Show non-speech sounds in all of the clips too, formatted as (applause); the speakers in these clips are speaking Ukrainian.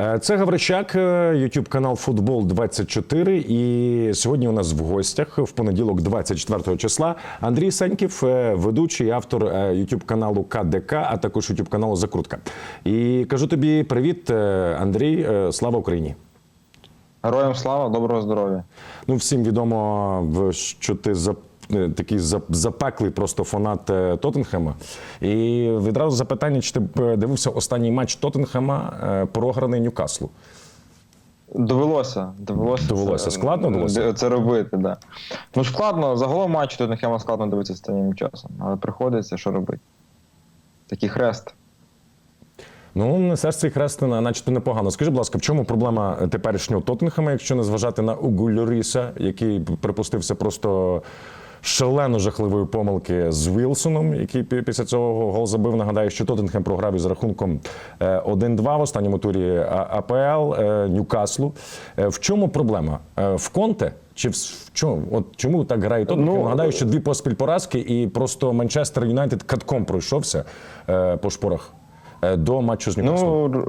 Е, Це Гаврищак, YouTube канал Футбол 24 І сьогодні у нас в гостях в понеділок, 24 числа, Андрій Сеньків, е, ведучий автор YouTube каналу КДК, а також YouTube каналу Закрутка. І кажу тобі привіт, е, Андрій. е, Слава Україні! Героям слава, доброго здоров'я. Ну, всім відомо, що ти за е, такий запеклий просто фанат е, Тоттенхема. І відразу запитання, чи ти б е, дивився останній матч Тоттенхема е, програний Ньюкаслу? Довелося. Довелося, Довелося. це- Складно довелося? Це робити, так. Да. Ну, складно, загалом матч Тоттенхема складно дивитися останнім часом, але приходиться, що робити. Такий хрест. Ну, несеш цей хрест, начебто непогано. Скажи, будь ласка, в чому проблема теперішнього Тоттенхема, якщо не зважати на Угу Льоріса, який припустився просто шалено жахливої помилки з Вілсоном, який після цього гол забив. Нагадаю, що Тоттенхем програв із рахунком е, 1-2 в останньому турі АПЛ е, Ньюкаслу. Е, В чому проблема? Е, В Конте? Чи в чому? От чому так грає Тоттенхем? Ну, Нагадаю, що дві поспіль поразки, і просто Манчестер Юнайтед катком пройшовся е, по шпорах е, до матчу з Ньюкаслом. Ну,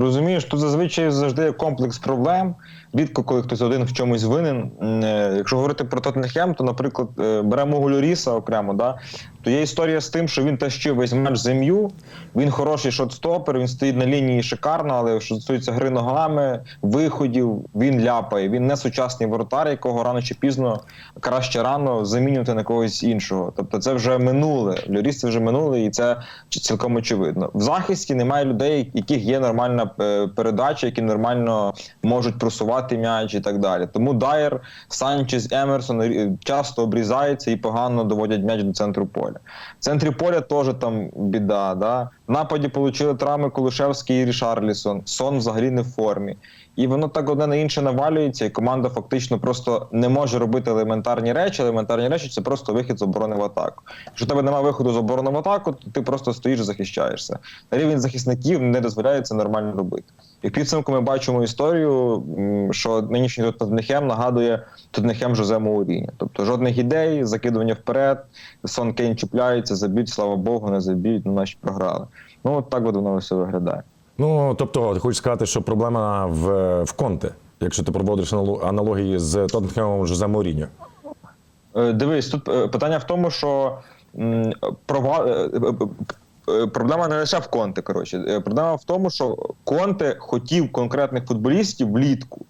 розумієш, тут зазвичай завжди є комплекс проблем. Рідко, коли хтось один в чомусь винен. Е, Якщо говорити про Тоттенхем, то, наприклад, е, беремо Гулюріса окремо, да? то є історія з тим, що він тащив весь матч зем'ю, він хороший шотстопер, він стоїть на лінії шикарно, але що стосується гри ногами, виходів, він ляпає. Він не сучасний воротар, якого рано чи пізно, краще рано замінювати на когось іншого. Тобто це вже минуле. Льоріс це вже минуле, і це цілком очевидно. В захисті немає людей, яких є нормальна е, передача, які нормально можуть просувати м'яч і так далі. Тому Дайер, Санчес, Емерсон часто обрізаються і погано доводять м'яч до центру поля. В центрі поля теж там біда. Да? В нападі отримали травми Кулушевський і Рішарлісон. Сон взагалі не в формі. І воно так одне на інше навалюється, і команда фактично просто не може робити елементарні речі. Елементарні речі це просто вихід з оборони в атаку. Якщо в тебе немає виходу з оборони в атаку, то ти просто стоїш і захищаєшся. Рівень захисників не дозволяє це нормально робити. І в підсумку ми бачимо історію, що нинішній Тоттенхем нагадує Тоттенхем Жозе Мауріньо. Тобто жодних ідей, закидування вперед, Сон Кейн чіпляється, заб'ють, слава Богу, не заб'ють, ну наші програли. Ну от так от воно все виглядає. Ну, тобто, ти хочеш сказати, що проблема в, в Конте, якщо ти проводиш аналогії з Тоттенхемом Жозе Моріньо. Е, Дивись, тут е, питання в тому, що прова... е, проблема не лише в Конте. Коротше, проблема в тому, що Конте хотів конкретних футболістів влітку.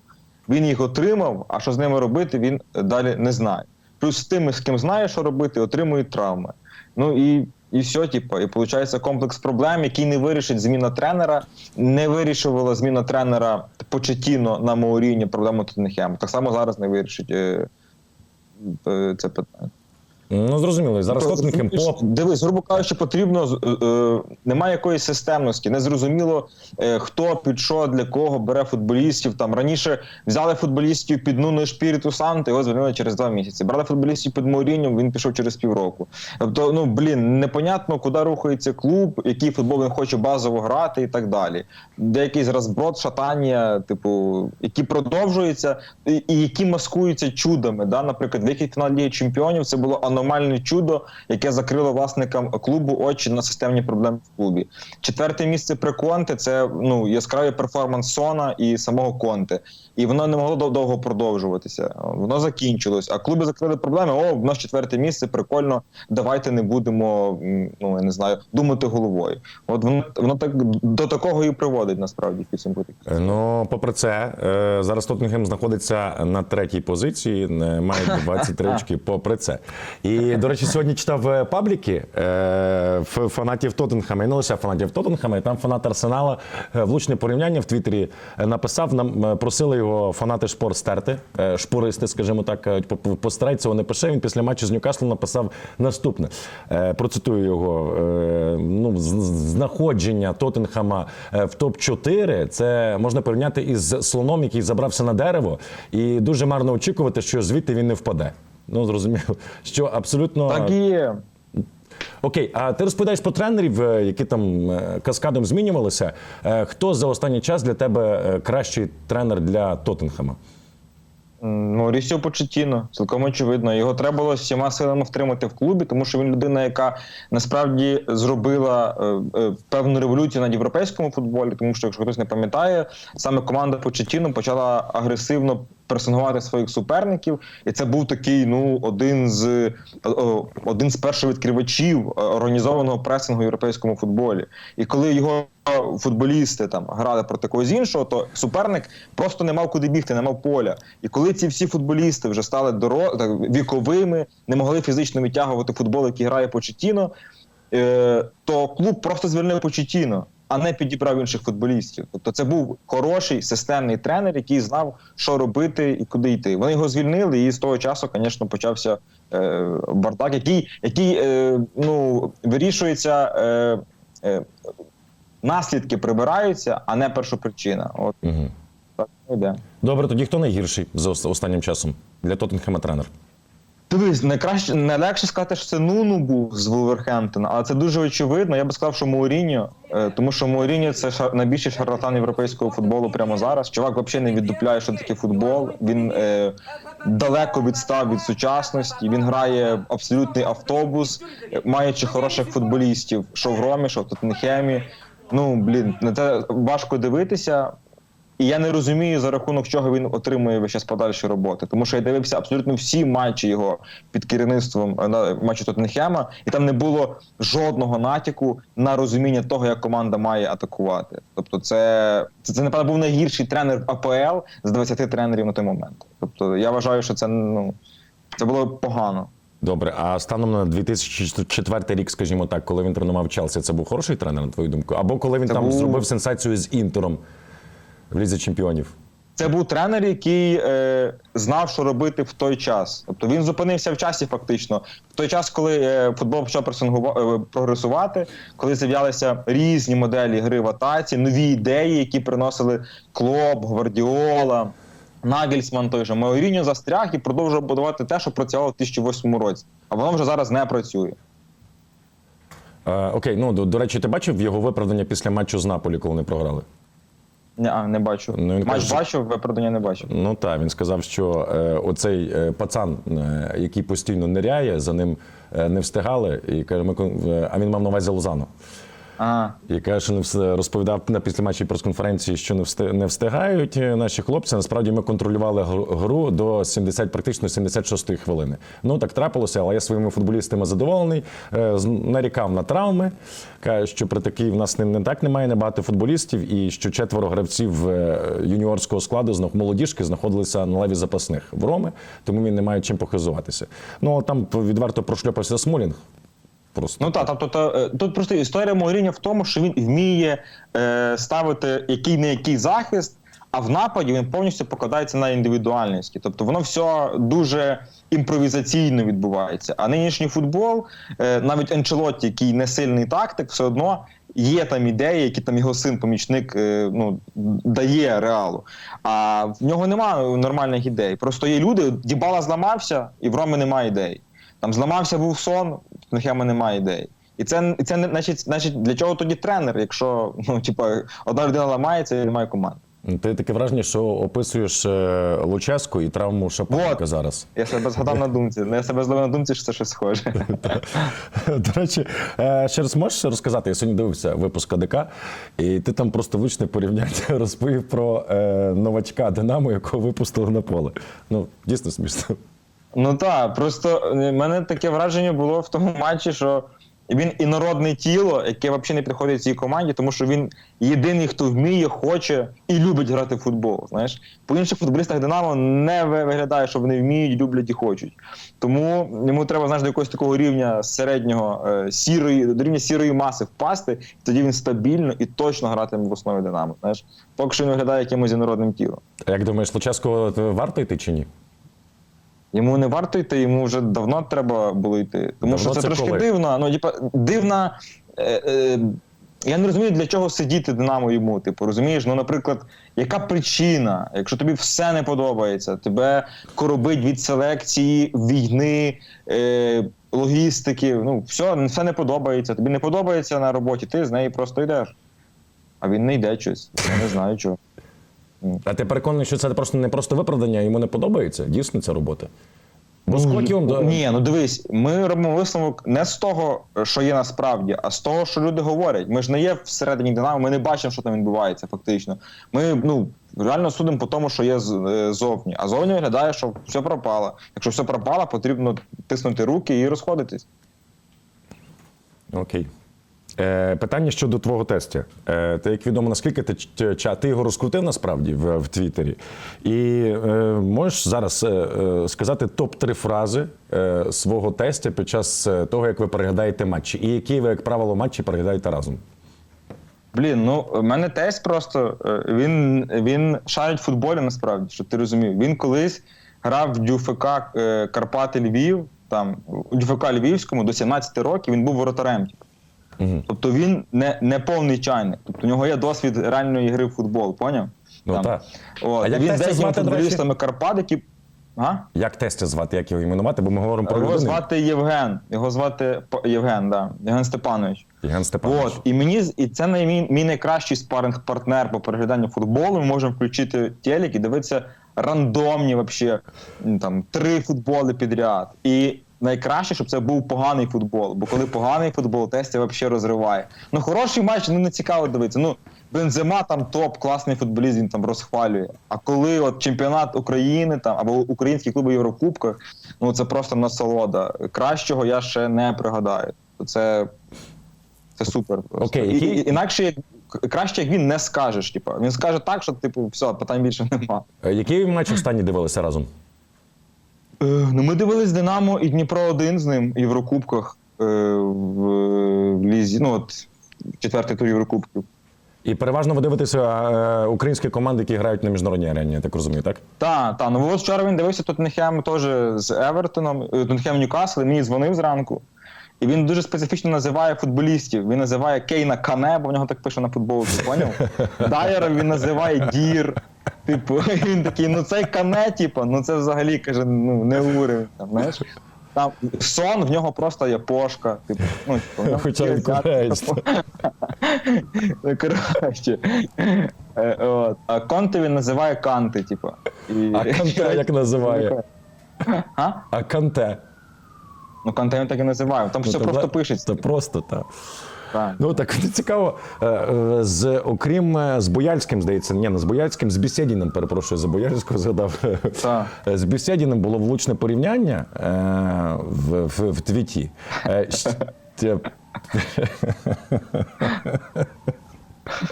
Він їх отримав, а що з ними робити, він далі не знає. Плюс з тими, з ким знає, що робити, отримують травми. Ну і. І все, типу, і виходить комплекс проблем, який не вирішить зміна тренера, не вирішувала зміна тренера Почетіно на Мауріні проблему Тоттенхема. Так само зараз не вирішить е, е, це питання. Ну, зрозуміло. Зараз Тоттенхем по Дивись, грубо кажучи, потрібно е, е, немає якоїсь системності. Незрозуміло, е, хто під що для кого бере футболістів. Там раніше взяли футболістів під Нуно Шпіріту Санти, його звільнили через два місяці. Брали футболістів під Морінням, він пішов через півроку. Тобто, ну блін, непонятно, куди рухається клуб, який футбол він хоче базово грати і так далі. Деякий розброд, шатання, типу, які продовжуються і, і які маскуються чудами. Да? Наприклад, вихід в фінал Ліги Чемпіонів це було аномальне чудо, яке закрило власникам клубу очі на системні проблеми в клубі. Четверте місце при Конте це ну яскравий перформанс Сона і самого Конте. І воно не могло довго продовжуватися. Воно закінчилось. А клуби закрили проблеми. О, в нас четверте місце, прикольно. Давайте не будемо ну я не знаю, думати головою. От воно воно так до такого і приводить насправді підсумку. Е, Ну, попри це, е, зараз Тоттенхем знаходиться на третій позиції, не має 23 очки. Попри це. І, до речі, сьогодні читав е, пабліки е, фанатів Тоттенхема, і не лише фанатів Тоттенхема, і там фанат Арсенала е, влучне порівняння в Твіттері е, написав. Нам просили його фанати шпор стерти, шпористи, скажімо так, постарай цього не пише. Він після матчу з Ньюкаслом написав наступне. Е, Процитую його. Е, Ну, знаходження Тоттенхема в топ-4 це можна порівняти із слоном, який забрався на дерево, і дуже марно очікувати, що звідти він не впаде. Ну, зрозуміло, що абсолютно Так і є. окей. А ти розповідаєш про тренерів, е, які там е, каскадом змінювалися. Е, Хто за останній час для тебе кращий тренер для Тоттенхема? М, Маурісіо Почетіно, цілком очевидно. Його треба було всіма силами втримати в клубі, тому що він людина, яка насправді зробила е, е, певну революцію на європейському футболі. Тому що, якщо хтось не пам'ятає, саме команда Почетіно почала агресивно пресингувати своїх суперників, і це був такий ну один з один з першовідкривачів е, організованого пресингу в європейському футболі. І коли його футболісти там грали проти когось іншого, то суперник просто не мав куди бігти, не мав поля. І коли ці всі футболісти вже стали доро... так, віковими, не могли фізично відтягувати футбол, який грає Почетіно, е, то клуб просто звільнив Почетіно, а не підібрав інших футболістів. Тобто це був хороший системний тренер, який знав, що робити і куди йти. Вони його звільнили, і з того часу, звісно, почався е, бардак, який, який е, ну, вирішується. Е, е, Наслідки прибираються, а не першопричина. От Угу. так ну. Добре, тоді хто найгірший за останнім часом для Тоттенхема тренер? Дивись, найкраще найлегше сказати, що це Нуну був з Вулверхемптона, але це дуже очевидно. Я би сказав, що Мауріньо, е, тому що Мауріньо це шар... найбільший шарлатан європейського футболу прямо зараз. Чувак взагалі не віддупляє, що таке футбол. Він е, далеко відстав від сучасності. Він грає абсолютний автобус, маючи хороших футболістів, що в Ромі, що в Тоттенхемі. Ну блін, на це важко дивитися. І я не розумію, за рахунок чого він отримує весь час подальші роботи. Тому що я дивився абсолютно всі матчі його під керівництвом е, на матчі Тоттенхема, і там не було жодного натяку на розуміння того, як команда має атакувати. Тобто, це, це, це напевно, був найгірший тренер АПЛ з 20 тренерів на той момент. Тобто, я вважаю, що це ну це було погано. Добре, а станом на 2004 рік, скажімо так, коли він тренував Челсі, це був хороший тренер, на твою думку? Або коли він Це там був- зробив сенсацію з Інтером в Лізі Чемпіонів? Це був тренер, який е, знав, що робити в той час. Тобто він зупинився в часі, фактично, в той час, коли е, футбол почав е, прогресувати, коли з'являлися різні моделі гри в атаці, нові ідеї, які приносили Клоп, Гвардіола, Нагельсман той же. Мауріньо застряг і продовжував будувати те, що працювало в 2008 році. А воно вже зараз не працює. Е, окей, ну до, до речі, ти бачив його виправдання після матчу з Наполі, коли вони програли? Не, а, не бачу. Ну, він Матч каже, бачив, виправдання не бачив. Ну так, він сказав, що е, оцей е, пацан, е, який постійно ниряє, за ним е, не встигали, і каже, ми кон- е, а він мав на увазі Лозану. Ага. І каже, що не вс- розповідав на післяматчій прес-конференції, що не всти- не встигають е, наші хлопці. Насправді ми контролювали гру- до 70, практично 76-ї хвилини. Ну так трапилося, але я своїми футболістами задоволений. Е, Нарікав на травми. Каже, що при такій в нас не, не так немає небагато футболістів, і що четверо гравців е, юніорського складу знов молодіжки знаходилися на лаві запасних в Роми, тому він не має чим похизуватися. Ну а там відверто прошльопався Смолінг. Просто Ну так, тобто то, е, тут просто історія Мourinho в тому, що він вміє е, ставити який не який захист, а в нападі він повністю покладається на індивідуальності. Тобто воно все дуже імпровізаційно відбувається. А нинішній футбол, е, навіть Енчелотті, який не сильний тактик, все одно. Є там ідеї, які там його син, помічник, е, ну дає реалу. А в нього немає нормальних ідей. Просто є люди. Дібала зламався, і в Роми немає ідей. Там зламався був сон, Тоттенхема немає ідей. І це, і це значить, значить, для чого тоді тренер, якщо ну, типа, одна людина ламається і немає команди. Ти таке враження, що описуєш е, Луческу і травму Шапаренка Вот. зараз. Я себе згадав на думці. Ну, Я себе зловив на думці, що це щось схоже. (laughs) До речі, е, ще раз можеш розказати? Я сьогодні дивився випуск АДК, і ти там просто влучне порівняння (laughs) розповів про е, новачка Динамо, якого випустили на поле. Ну, дійсно смішно. Ну так, просто в мене таке враження було в тому матчі, що він інородне тіло, яке взагалі не підходить цій команді, тому що він єдиний, хто вміє, хоче і любить грати в футбол. Знаєш, по інших футболістах Динамо не виглядає, що вони вміють, люблять і хочуть. Тому йому треба знаєш, до якогось такого рівня середнього е, сірої, до рівня сірої маси впасти, і тоді він стабільно і точно гратиме в основі Динамо. Знаєш, поки що він виглядає якимось інородним тілом. Як думаєш, Луческу варто йти чи ні? Йому не варто йти, йому вже давно треба було йти. Тому Давно що це, це трошки коли? дивно. Ну, типа, дивна. Е, е, я не розумію, для чого сидіти Динамо йому. Типу, розумієш? Ну, наприклад, яка причина, якщо тобі все не подобається, тебе коробить від селекції, війни, е, логістики, ну, все, все не подобається. Тобі не подобається на роботі, ти з неї просто йдеш. А він не йде щось. Я не знаю чого. А ти переконаний, що це просто не просто виправдання, йому не подобається? Дійсно ця робота? Бо Скотті он, да, Ні, ну дивись, ми робимо висновок не з того, що є насправді, а з того, що люди говорять. Ми ж не є всередині динамо, ми не бачимо, що там відбувається, фактично. Ми ну реально судимо по тому, що є е, зовні. А зовні виглядає, що все пропало. Якщо все пропало, потрібно тиснути руки і розходитись. Окей. Е, питання щодо твого тестя. Е, ти, як відомо, наскільки ти, ти його розкрутив насправді в, в Твіттері? І е, можеш зараз е, е, сказати топ-3 фрази е, свого тестя під час е, того, як ви переглядаєте матчі, і які ви, як правило, матчі переглядаєте разом? Блін, ну в мене тесть просто е, він, він шарить в футболі насправді, щоб ти розумів. Він колись грав в ДЮФК Карпати Львів, там у ДЮФК Львівському до 17 років він був воротарем. типу. Угу. Тобто він не, не повний чайник. Тобто у нього є досвід реальної гри в футбол, поняв? Ну, Там. так. От. А як він з деякими футболістами Карпат, які. Ага. Як тестя звати, як його іменувати? Бо ми говоримо про Його людину. звати Євген. Його звати Євген, да. Євген Степанович. Євген Степанович. От, і мені і це мій, мій найкращий спаринг-партнер по перегляданню футболу. Ми можемо включити телек і дивитися рандомні вообще, там три футболи підряд. І найкраще, щоб це був поганий футбол. Бо коли поганий футбол, тестя взагалі розриває. Ну хороший матч, ну не цікаво дивитися. Ну Бензема там топ, класний футболіст, він там розхвалює. А коли от чемпіонат України там або українські клуби Єврокубках, ну це просто насолода. Кращого я ще не пригадаю. Це це супер. Просто. Окей, І- і- інакше як краще, як він не скажеш. Типу. Він скаже так, що типу, все, питань більше нема. Е, Який матч останній дивилися разом? Е, ну, ми дивились Динамо і Дніпро 1 з ним в Єврокубках е, в, в лізі. Ну от четвертий тур Єврокубків. І переважно ви дивитеся е, українські команди, які грають на міжнародній арені, я так розумію, так? Так, так. Ну от вчора він дивився Тоттенхем теж з Евертоном, Тоттенхем Ньюкасл, і мені дзвонив зранку. І він дуже специфічно називає футболістів. Він називає Кейна Кане, бо в нього так пише на футболці, поняв? (laughs) Дайера він називає Дір. Типу, (laughs) він такий, ну цей Кане, типу, ну це взагалі каже, ну не уровень. Там, знаєш? Там сон в нього просто є пошка. Типу, ну, типу, Хоча він ця- Ну, коротше. Е. А Конте він називає Канти, типу. І... А Канте як називає? А? А Канте. Ну, Канте він так і називає. Там все Ну, то просто пишеться. Це просто так. Так. Ну так цікаво. е, е, З окрім е, з Бояльським, здається, ні, не з Бояльським, з Бісєдіним, перепрошую, за Бояльського згадав. Так. З Бісєдіним було влучне порівняння в, в, в твіті. (laughs)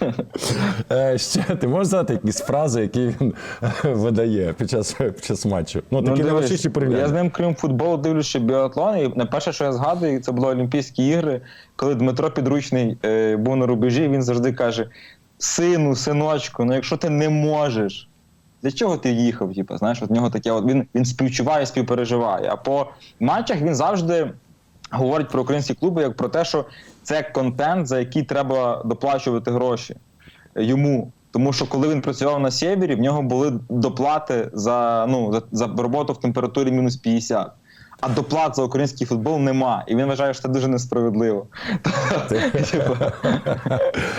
Е, Е, Ще ти можеш задати якісь фрази, які він видає під час, під час матчу? Ну, такі дивись, найважчіші. Я з ним, крім футболу, дивлюся біатлон. І найперше, що я згадую, це були Олімпійські ігри, коли Дмитро Підручний е, був на рубежі, він завжди каже: Сину, синочку, ну якщо ти не можеш, для чого ти їхав? Типу, знаєш, от нього таке, от він, він співчуває, співпереживає. А по матчах він завжди говорить про українські клуби як про те, що це контент, за який треба доплачувати гроші йому. Тому що коли він працював на сєвєрі, в нього були доплати за, ну, за, за роботу в температурі мінус 50. А доплат за український футбол нема. І він вважає, що це дуже несправедливо.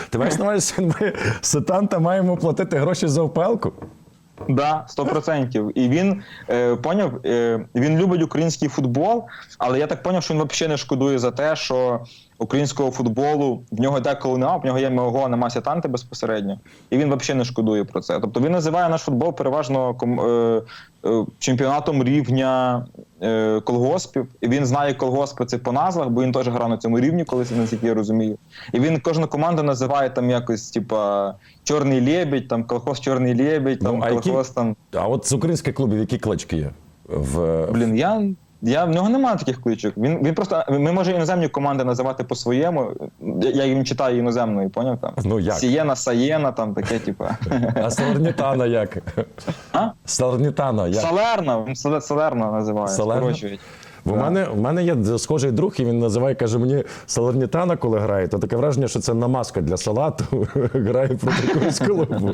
Ти маєш на увазі, що ми сетанта маємо платити гроші за опелку? Да, 100%. І він е, поняв, е, він любить український футбол, але я так поняв, що він взагалі не шкодує за те, що українського футболу в нього деколи нема, в нього є МОГО, на масі танти безпосередньо. І він взагалі не шкодує про це. Тобто він називає наш футбол переважно ком- е, чемпіонатом рівня е, колгоспів. І він знає колгоспи це по назвах, бо він теж грав на цьому рівні, колись наскільки я розумію. І він кожну команду називає там якось, типа, Чорний лебідь, там колхоз Чорний лебідь, там Ну, а які- там. А от з українських клубів які клички є? В... Блін, я. Я в нього немає таких кличок. Він він просто ми може іноземні команди називати по-своєму. Я, їм читаю іноземною, поняв там. Ну, як? Сієна, Саєна, там таке, типу. А Салернітана як? А? Салернітана як? Салерна, він Салерна називає. Салерна? Бо в мене, в мене є схожий друг, і він називає, каже мені Салернітана, коли грає, то таке враження, що це намазка для салату (laughs) грає проти якогось клубу.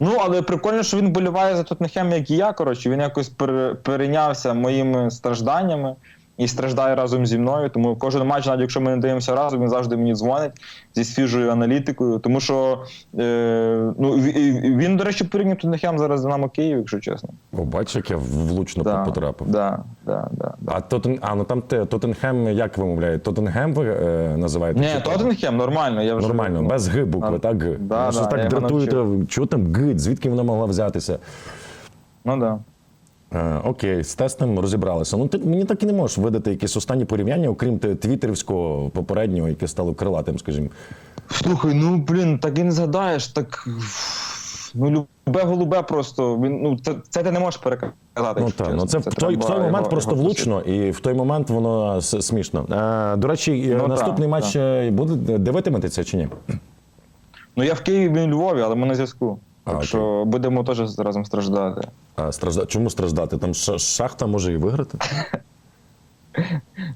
Ну, але прикольно, що він боліває за Тоттенхем, як і я. Коротше, він якось пере- перейнявся моїми стражданнями. І страждає разом зі мною. Тому кожен матч, навіть якщо ми не дивимося разом, він завжди мені дзвонить зі свіжою аналітикою. Тому що е, ну, він, до речі, порівняв Тоттенхем зараз з Динамо Київ, якщо чесно. О, бач, як я влучно Да, потрапив. Да, да, да, да. А Тоттен... а, ну там те, Тоттенхем, як вимовляєте? Тоттенхем ви е, називаєте? Ні, Тоттенхем нормально. Я вже, Нормально, без Г букви, а, так? Г. да, Ну, да, так дратуєте. Чого там Г? Звідки вона могла взятися? Ну да. Е, окей, з тестом розібралися. Ну ти мені так і не можеш видати якісь останні порівняння, окрім те- твіттерівського попереднього, яке стало крилатим, скажімо. Слухай, ну блін, так і не згадаєш, так. Ну, любе голубе просто. Він, ну, це, це ти не можеш переказати. Ну так, ну це, в той, в той момент його- просто його влучно, і в той момент воно смішно. Е, до речі, Ну, наступний так, матч так. е, буде дивитиметеся чи ні? Ну я в Києві, він у Львові, але ми на зв'язку. А, Так окей. що будемо теж разом страждати. А, стражда... Чому страждати? Там шахта може і виграти. (laughs)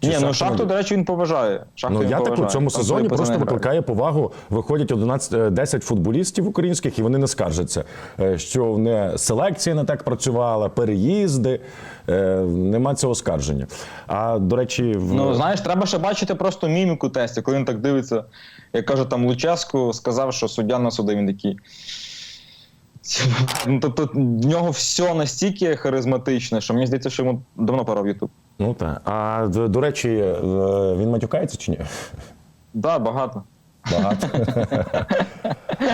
Чи Ні, ну шахту, до речі, він поважає. Шахту Ну він я так у цьому Там сезоні просто викликає повагу. Виходять 11, е, 10 футболістів українських, і вони не скаржаться, е, що не селекція не так працювала, переїзди. е, Нема цього скарження. А до речі, в... Ну, знаєш, треба ще бачити просто міміку тесті, коли він так дивиться. Як каже там Луческу, сказав, що суддя на суди, він такий. Ну, тобто в нього все настільки харизматичне, що мені здається, що йому давно пора в Ютуб. ну так. А до, до речі, е, він матюкається чи ні? Так, да, багато. Багато.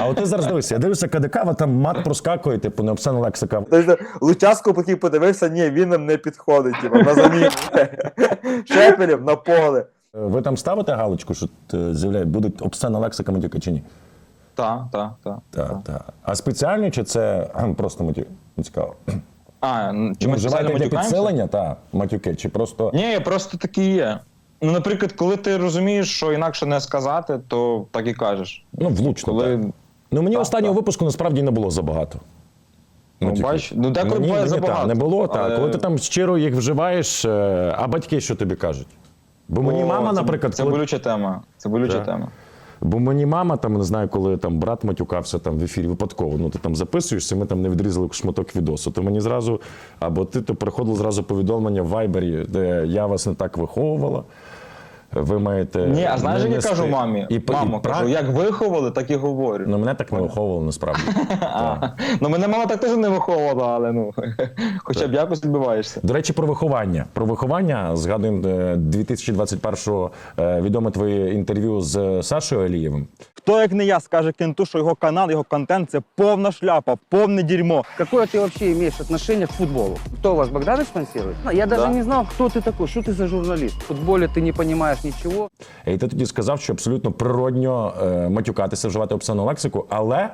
А от ти зараз дивишся, я дивлюся КДК, а там мат проскакує, типу, необсценна лексика. Тобто Лучаско потім подивився, ні, він нам не підходить, типу, на заміну. (laughs) Шепелів на поле. Е, Ви там ставите галочку, що е, з'являє, буде обсценна лексика матюка чи ні? Так, так, так. Так, так. А спеціально чи це просто матюк? Цікаво. А, ну, чи ми ми вживаєте для підсилення та матюки, чи просто. Ні, просто такі є. Ну, наприклад, коли ти розумієш, що інакше не сказати, то так і кажеш. Ну, влучно. Коли Так. Ну мені Так, останнього так. випуску насправді не було забагато. Ну, Матюків. бач, ну, деколи Мені- буває мені, забагато, та, не було, так. але- Коли ти там щиро їх вживаєш, е, а батьки що тобі кажуть? Бо мені О, мама, це, наприклад, це коли... болюча тема. Це болюча Да. тема. Бо мені мама, там не знаю, коли там брат матюкався там в ефірі випадково. Ну ти там записуєшся, ми там не відрізали шматок відосу. То мені зразу, або ти то приходило зразу повідомлення в Вайбері, де я вас не так виховувала Ви маєте. Ні, а знаєш, не як я нести». кажу мамі? І, Мамо, і, кажу, пра- як виховали, так і говорю. Ну, мене так не виховували насправді. (laughs) Так. Ну, мене мама так теж не виховувала, але ну, (laughs) хоча б якось відбиваєшся. До речі, про виховання. Про виховання згадуємо е, 2021-го е, відоме твоє інтерв'ю з Сашою Алієвим. Хто як не я скаже кенту, що його канал, його контент це повна шляпа, повне дерьмо. Какое ты вообще имеешь отношение к футболу? Кто вас, Богданович спонсирует? Ну, Я даже Да. не знал, кто ты такой, что ты за журналист. В футболе ты не понимаешь ничего. І ти тоді сказав, що абсолютно природньо е, матюкатися, вживати обсценну лексику, але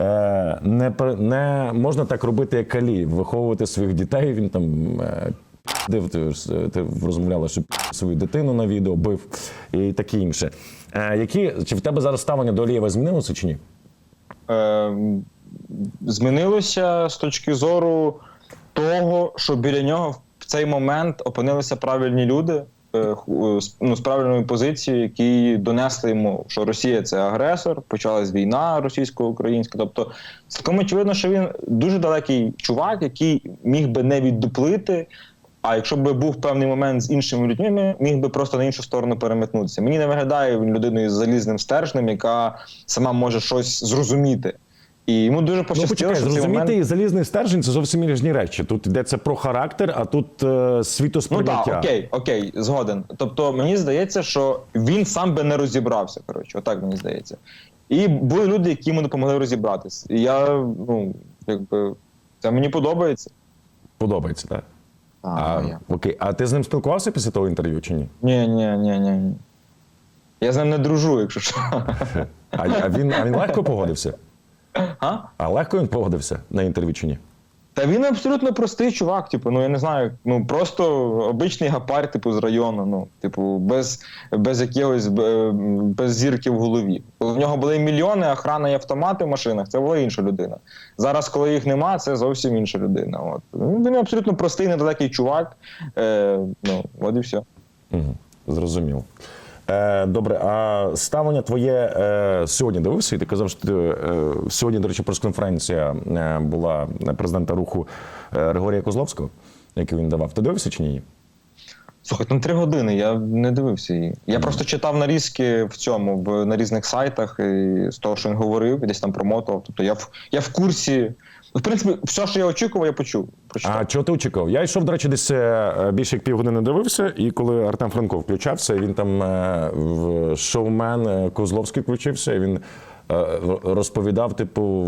е, не, не можна так робити, як Калі, виховувати своїх дітей. Він там е, див, ти, ти розмовляла, що свою дитину на відео бив і таке інше. Е, які, чи в тебе зараз ставлення до Алієва змінилося чи ні? Е, змінилося з точки зору того, що біля нього в цей момент опинилися правильні люди. Е, Ну, з правильною позицією, які донесли йому, що Росія це агресор, почалась війна російсько-українська. Тобто, цілком очевидно, що він дуже далекий чувак, який міг би не віддуплити. А якщо б був певний момент з іншими людьми, міг би просто на іншу сторону переметнутися. Мені не виглядає він людиною з залізним стержнем, яка сама може щось зрозуміти. І йому дуже Ну, пощастило, почекай, що зрозуміти момент... і залізний стержень це зовсім різні речі. Тут йдеться про характер, а тут е, Ну так, окей, окей, згоден. Тобто мені здається, що він сам би не розібрався. Коротше, отак мені здається. І були люди, які йому допомогли розібратись. І я, ну, якби, це мені подобається. Подобається, так? А, я. окей. А ти з ним спілкувався після того інтерв'ю чи ні? Ні, ні, ні, ні. ні. Я з ним не дружу, якщо що. (laughs) А, а, він, а він легко погодився? А? А легко він погодився на інтерв'ю чи ні? Та він абсолютно простий чувак, типу, ну я не знаю, ну просто обичний гапар, типу, з району, ну, типу, без, без якогось е, без зірки в голові. В нього були мільйони, охрана і автомати в машинах, це була інша людина. Зараз, коли їх нема, це зовсім інша людина. От. Він абсолютно простий, недалекий чувак. Е, ну, от і все. Угу. Зрозуміло. Е, добре, а ставлення твоє е, сьогодні дивився, і ти казав, що ти, е, сьогодні, до речі, прес-конференція е, була президента руху е, Григорія Козловського, яку він давав. Ти дивився чи ні? Слухай, там три години, я не дивився її. Я просто читав нарізки в цьому, в, на різних сайтах, і з того, що він говорив, і десь там промотував. Тобто я в, я в курсі. Ну, В принципі, все, що я очікував, я почув. Прочитав. А чого ти очікував? Я йшов, до речі, десь е, більше як півгодини дивився, і коли Артем Франко включався, він там е, в шоумен е, Козловський включився, він розповідав, типу,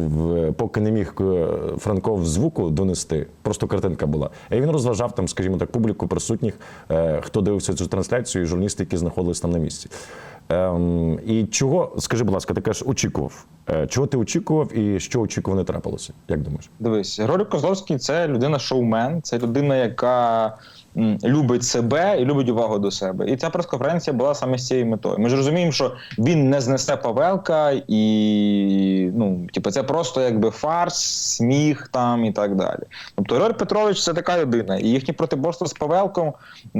поки не міг е, Франко в звуку донести, просто картинка була. І він розважав там, скажімо так, публіку присутніх, хто дивився цю трансляцію, і журналісти, які знаходились там на місці. Ем, і чого, скажи, будь ласка, ти кажеш, очікував? Е, чого ти очікував і що очікував не трапилося? Як думаєш? Дивись, Григорій Козловський це людина-шоумен, це людина, яка м, любить себе і любить увагу до себе. І ця прес-конференція була саме з цією метою. Ми ж розуміємо, що він не знесе Павелка, і ну, типу, це просто якби фарс, сміх там і так далі. Тобто Григорій Петрович це така людина. І їхнє протиборство з Павелком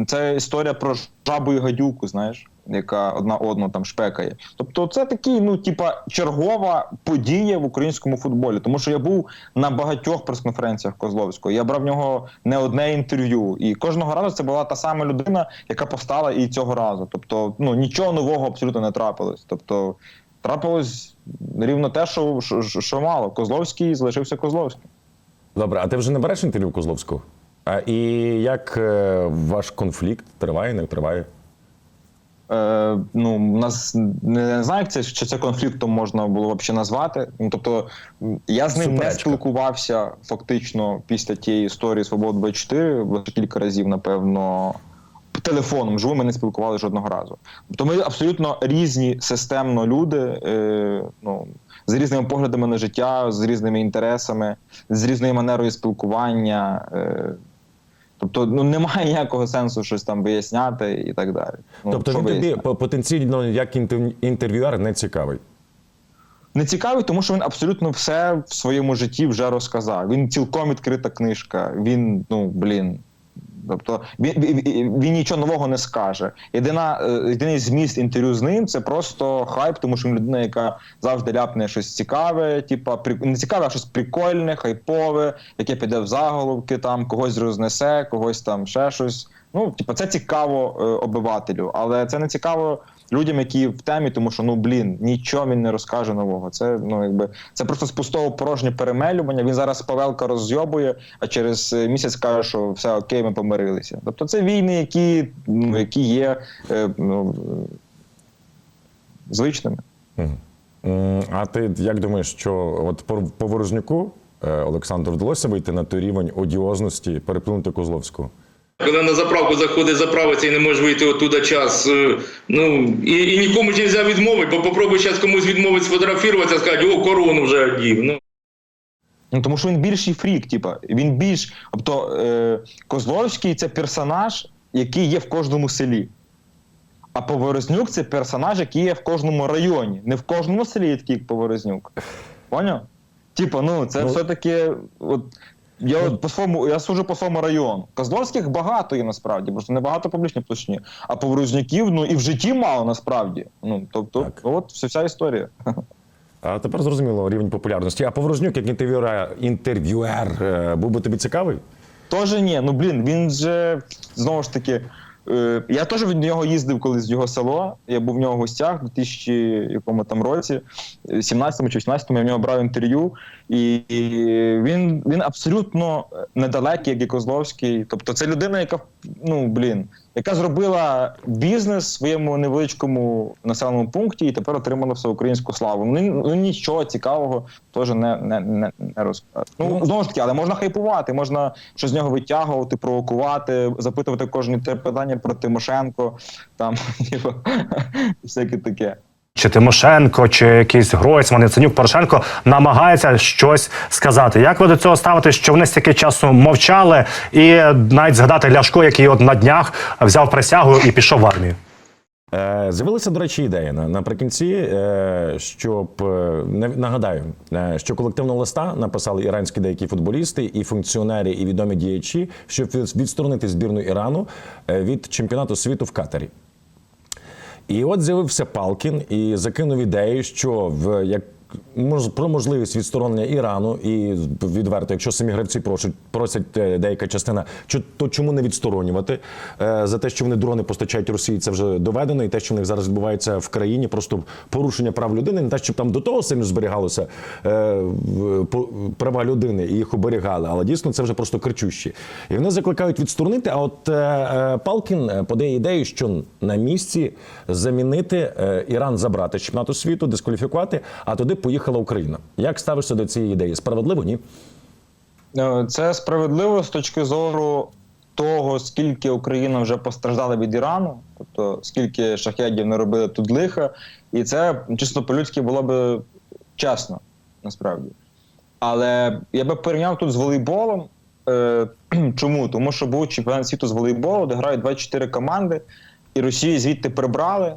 це історія про жабу і гадюку, знаєш. Яка одна одну там шпекає. Тобто, це такий, ну, типа, чергова подія в українському футболі. Тому що я був на багатьох прес-конференціях Козловського. Я брав в нього не одне інтерв'ю. І кожного разу це була та сама людина, яка постала і цього разу. Тобто, ну нічого нового абсолютно не трапилось. Тобто, трапилось рівно те, що, що, що мало. Козловський залишився Козловським. Добре, а ти вже не береш інтерв'ю Козловського? А, і як е, ваш конфлікт триває, не триває? Е, ну, нас не, не знаю, як це, чи це конфліктом можна було взагалі назвати. Ну, тобто, я з ним не спілкувався фактично після тієї історії Свобода 24 лише кілька разів, напевно. Телефоном живу ми не спілкувалися жодного разу. Тобто ми абсолютно різні системно люди, е, ну, з різними поглядами на життя, з різними інтересами, з різною манерою спілкування. Е, тобто, ну немає ніякого сенсу щось там виясняти і так далі. Ну, тобто він тобі потенційно як інтер- інтерв'юер не цікавий. Не цікавий, тому що він абсолютно все в своєму житті вже розказав. Він цілком відкрита книжка. Він, ну блін. Тобто він, він, нічого нового не скаже. Єдина, е, єдиний зміст інтерв'ю з ним це просто хайп, тому що він людина, яка завжди ляпне щось цікаве, типа не цікаве, а щось прикольне, хайпове, яке піде в заголовки, там когось рознесе, когось там ще щось. Ну, типа, це цікаво е, обивателю, але це не цікаво людям, які в темі, тому що ну блін, нічого він не розкаже нового. Це ну якби це просто з порожнє перемелювання. Він зараз Павелка розйобує, а через е, місяць каже, що все окей, ми помирилися. Тобто це війни, які, ну, які є е, ну, звичними. А ти як думаєш, що от по, по Ворожнюку е, Олександру вдалося вийти на той рівень одіозності, переплюнути Козловського? Коли на заправку заходить заправиться і не можеш вийти оттуда час. е, Ну і, і нікому ж не можна відмовити, бо попробуй зараз комусь відмовити сфотографуватися, сказати, о, корону вже одів. Ну, Ну тому що він більший фрік, типа він більш. Тобто е, Козловський це персонаж, який є в кожному селі. А Поворознюк це персонаж, який є в кожному районі. Не в кожному селі є такий, як Поворознюк. Поняв? Типа, ну це Ну, все-таки. От, я от по своєму, я служу по своєму району. Козловських багато є насправді, просто небагато публічні площині. А Поворознюків, ну і в житті мало насправді. Ну, тобто, Так. от вся вся історія. А тепер зрозуміло рівень популярності. А Поворожнюк, як інтерв'юер, інтерв'юер е, був би тобі цікавий? Тоже ні, ну блін, він же знову ж таки. Е, я теж від нього їздив колись в його село. Я був в нього в гостях в 2000 якому там році, 17-му чи 18-му я в нього брав інтерв'ю, і, він, він абсолютно недалекий, як і Козловський. Тобто, це людина, яка ну блін, яка зробила бізнес в своєму невеличкому населеному пункті і тепер отримала всеукраїнську славу. Ну, ну нічого цікавого теж не, не, не, не розказує. Ну знову ж таки, але можна хайпувати, можна щось з нього витягувати, провокувати, запитувати кожне те питання про Тимошенко, там (laughs) всяке таке. Чи Тимошенко, чи якийсь Гройсман, Яценюк, Порошенко намагається щось сказати. Як ви до цього ставите, що вони стільки часу мовчали, і навіть згадати Ляшко, який от на днях взяв присягу і пішов в армію? Е, З'явилася, до речі, ідея на- наприкінці, е, щоб е, не- нагадаю, що колективного листа написали іранські деякі футболісти, і функціонери, і відомі діячі, щоб відсторонити збірну Ірану від чемпіонату світу в Катарі. І от з'явився Палкін і закинув ідею, що в як про можливість відсторонення Ірану і відверто, якщо самі гравці просять, просять е, деяка частина, то чому не відсторонювати Е, за те, що вони дрони постачають Росії, це вже доведено, і те, що в них зараз відбувається в країні, просто порушення прав людини, не те, щоб там до того сильно зберігалося е, права людини і їх оберігали, але дійсно це вже просто кричущі. І вони закликають відсторонити. А от Палкін подає ідею, що на місці замінити Іран забрати з чемпіонату світу, дискваліфікувати, а туди поїхала Україна. Як ставишся до цієї ідеї? Справедливо? Ні? Е, Це справедливо з точки зору того, скільки Україна вже постраждала від Ірану, тобто скільки шахедів не робили тут лиха, і це чисто по-людськи було б чесно, насправді. Але я би порівняв тут з волейболом. Е, (clears throat) чому? Тому що був чемпіонат світу з волейболу, де грають 24 команди, і Росію звідти прибрали.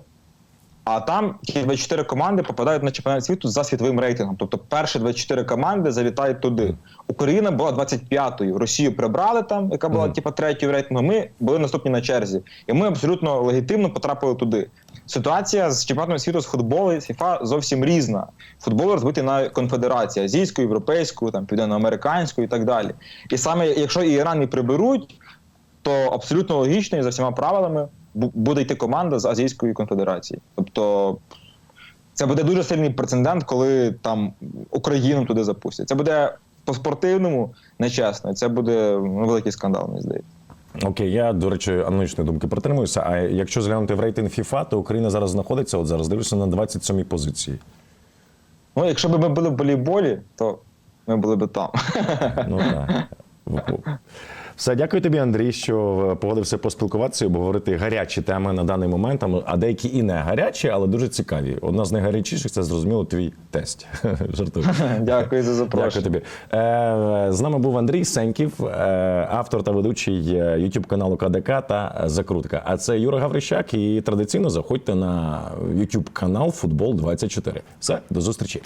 А там ті 24 команди попадають на чемпіонат світу за світовим рейтингом. Тобто перші 24 команди залітають туди. Україна була 25-ю. Росію прибрали там, яка була типу, третьою рейтингу. Ми були наступні на черзі. І ми абсолютно легітимно потрапили туди. Ситуація з чемпіонатом світу з футболу і з FIFA зовсім різна. Футбол розбитий на конфедерації азійську, європейську, там південноамериканську і так далі. І саме якщо і Іран і приберуть, то абсолютно логічно і за всіма правилами буде йти команда з Азійської конфедерації. Тобто це буде дуже сильний прецедент, коли там Україну туди запустять. Це буде по-спортивному нечесно. Це буде ну, великий скандал, мені здається. Окей, я, до речі, аналогічної думки притримуюся. А якщо зглянути в рейтинг FIFA, то Україна зараз знаходиться, от зараз дивлюся на 27-й позиції. Ну, якщо б ми були в волейболі, то ми були б там. Ну так. (laughs) Все, дякую тобі, Андрій, що погодився поспілкуватися і обговорити гарячі теми на даний момент, а деякі і не гарячі, але дуже цікаві. Одна з найгарячіших це зрозуміло твій тесть. (laughs) Жартую. (laughs) Дякую за запрошення. Дякую тобі. Е, з нами був Андрій Сеньків, е, автор та ведучий youtube каналу КДК та Закрутка. А це Юра Гаврищак. І традиційно заходьте на youtube канал Футбол 24 Все, до зустрічі.